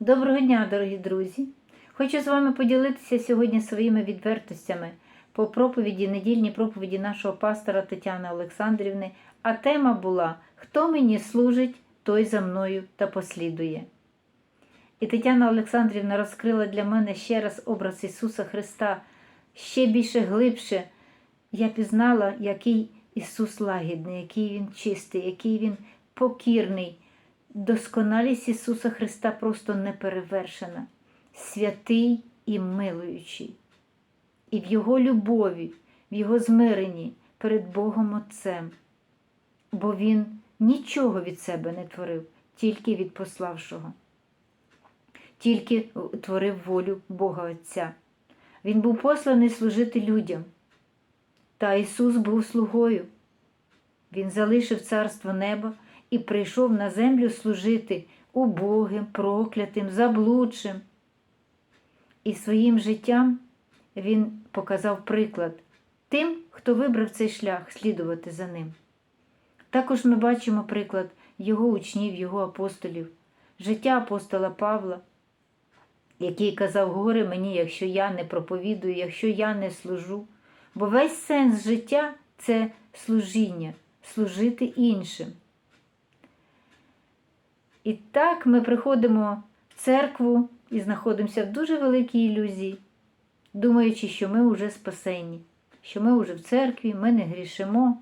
Доброго дня, дорогі друзі! Хочу з вами поділитися сьогодні своїми відвертостями по проповіді, недільній проповіді нашого пастора Тетяни Олександрівни. А тема була Хто мені служить, той за мною та послідує. І Тетяна Олександрівна розкрила для мене ще раз образ Ісуса Христа ще більше глибше. Я пізнала, який Ісус лагідний, який Він чистий, який Він покірний. Досконалість Ісуса Христа просто неперевершена, святий і милуючий. І в Його любові, в Його змиренні перед Богом Отцем, бо Він нічого від себе не творив, тільки від пославшого, тільки творив волю Бога Отця. Він був посланий служити людям. Та Ісус був слугою. Він залишив царство неба і прийшов на землю служити убогим, проклятим, заблудшим. І своїм життям він показав приклад тим, хто вибрав цей шлях слідувати за ним. Також ми бачимо приклад його учнів, його апостолів, життя апостола Павла, який казав, горе мені, якщо я не проповідую, якщо я не служу. Бо весь сенс життя це служіння, служити іншим. І так ми приходимо в церкву і знаходимося в дуже великій ілюзії, думаючи, що ми вже спасені, що ми вже в церкві, ми не грішимо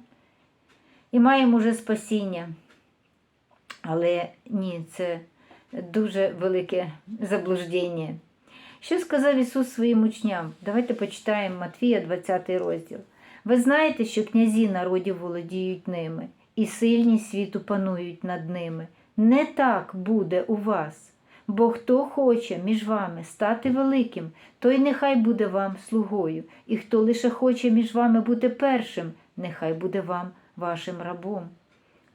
і маємо вже спасіння. Але ні, це дуже велике заблуждення. Що сказав Ісус своїм учням? Давайте почитаємо Матвія, 20 розділ. Ви знаєте, що князі народів володіють ними, і сильні світу панують над ними. Не так буде у вас. Бо хто хоче між вами стати великим, той нехай буде вам слугою, і хто лише хоче між вами бути першим, нехай буде вам вашим рабом.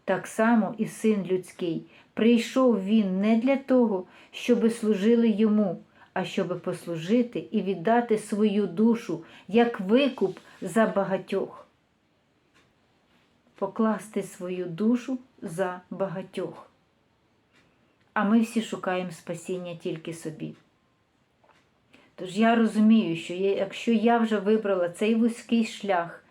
Так само і син людський. Прийшов він не для того, щоби служили йому, а щоби послужити і віддати свою душу як викуп за багатьох. Покласти свою душу за багатьох. А ми всі шукаємо спасіння тільки собі. Тож я розумію, що якщо я вже вибрала цей вузький шлях,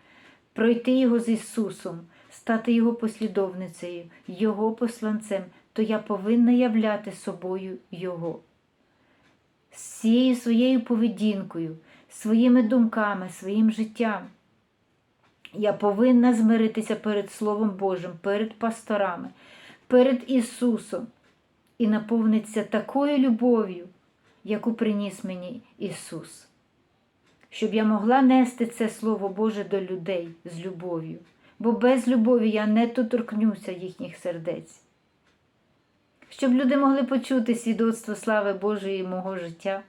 пройти його з Ісусом, стати Його послідовницею, Його посланцем, то я повинна являти собою Його. З цією своєю поведінкою, своїми думками, своїм життям. Я повинна змиритися перед Словом Божим, перед пасторами, перед Ісусом і наповнитися такою любов'ю, яку приніс мені Ісус, щоб я могла нести це Слово Боже до людей з любов'ю, бо без любові я не доторкнуся їхніх сердець. Щоб люди могли почути свідоцтво слави Божої мого життя,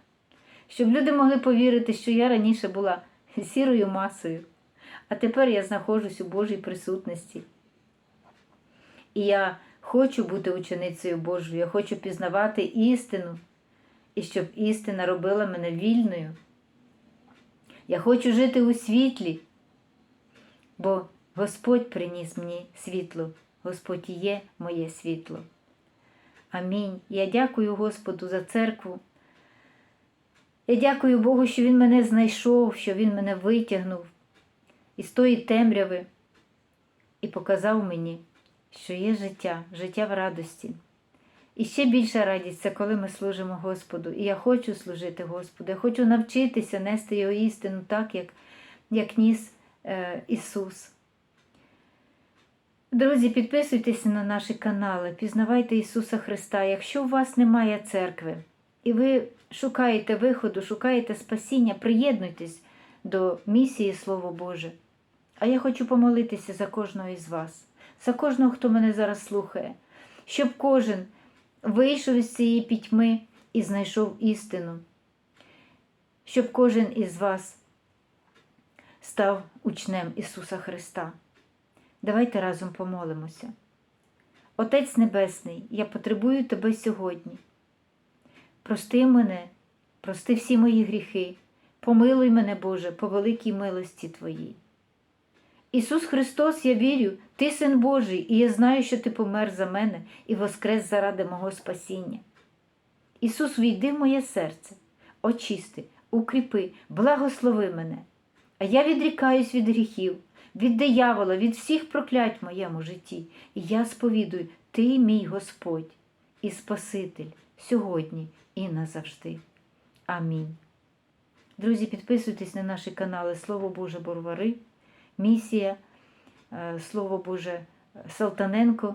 щоб люди могли повірити, що я раніше була сірою масою, а тепер я знаходжусь у Божій присутності. І я хочу бути ученицею Божою, я хочу пізнавати істину, і щоб істина робила мене вільною. Я хочу жити у світлі, бо Господь приніс мені світло, Господь є моє світло. Амінь. Я дякую Господу за церкву. Я дякую Богу, що Він мене знайшов, що Він мене витягнув із тої темряви і показав мені, що є життя, життя в радості. І ще більша радість це коли ми служимо Господу. І я хочу служити Господу. Я хочу навчитися нести Його істину так, як, як ніс е, Ісус. Друзі, підписуйтесь на наші канали, пізнавайте Ісуса Христа. Якщо у вас немає церкви, і ви шукаєте виходу, шукаєте спасіння, приєднуйтесь до місії Слово Боже. А я хочу помолитися за кожного із вас, за кожного, хто мене зараз слухає, щоб кожен вийшов із цієї пітьми і знайшов істину, щоб кожен із вас став учнем Ісуса Христа. Давайте разом помолимося. Отець Небесний, я потребую Тебе сьогодні. Прости мене, прости всі мої гріхи, помилуй мене, Боже, по великій милості Твоїй. Ісус Христос, я вірю, Ти син Божий, і я знаю, що Ти помер за мене і воскрес заради мого спасіння. Ісус, війди в моє серце, очисти, укріпи, благослови мене. А я відрікаюсь від гріхів, від диявола, від всіх проклять в моєму житті. І я сповідую, Ти мій Господь і Спаситель сьогодні і назавжди. Амінь. Друзі, підписуйтесь на наші канали Слово Боже Борвари, Місія, е, Слово Боже Салтаненко,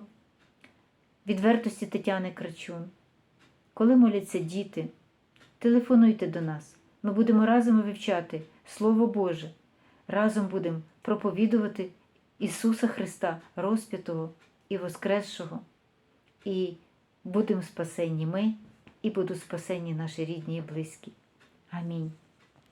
відвертості Тетяни Крачун. Коли моляться діти, телефонуйте до нас. Ми будемо разом вивчати Слово Боже. Разом будемо проповідувати Ісуса Христа, розп'ятого і Воскресшого. І будемо спасені ми, і будуть спасені наші рідні і близькі. Амінь.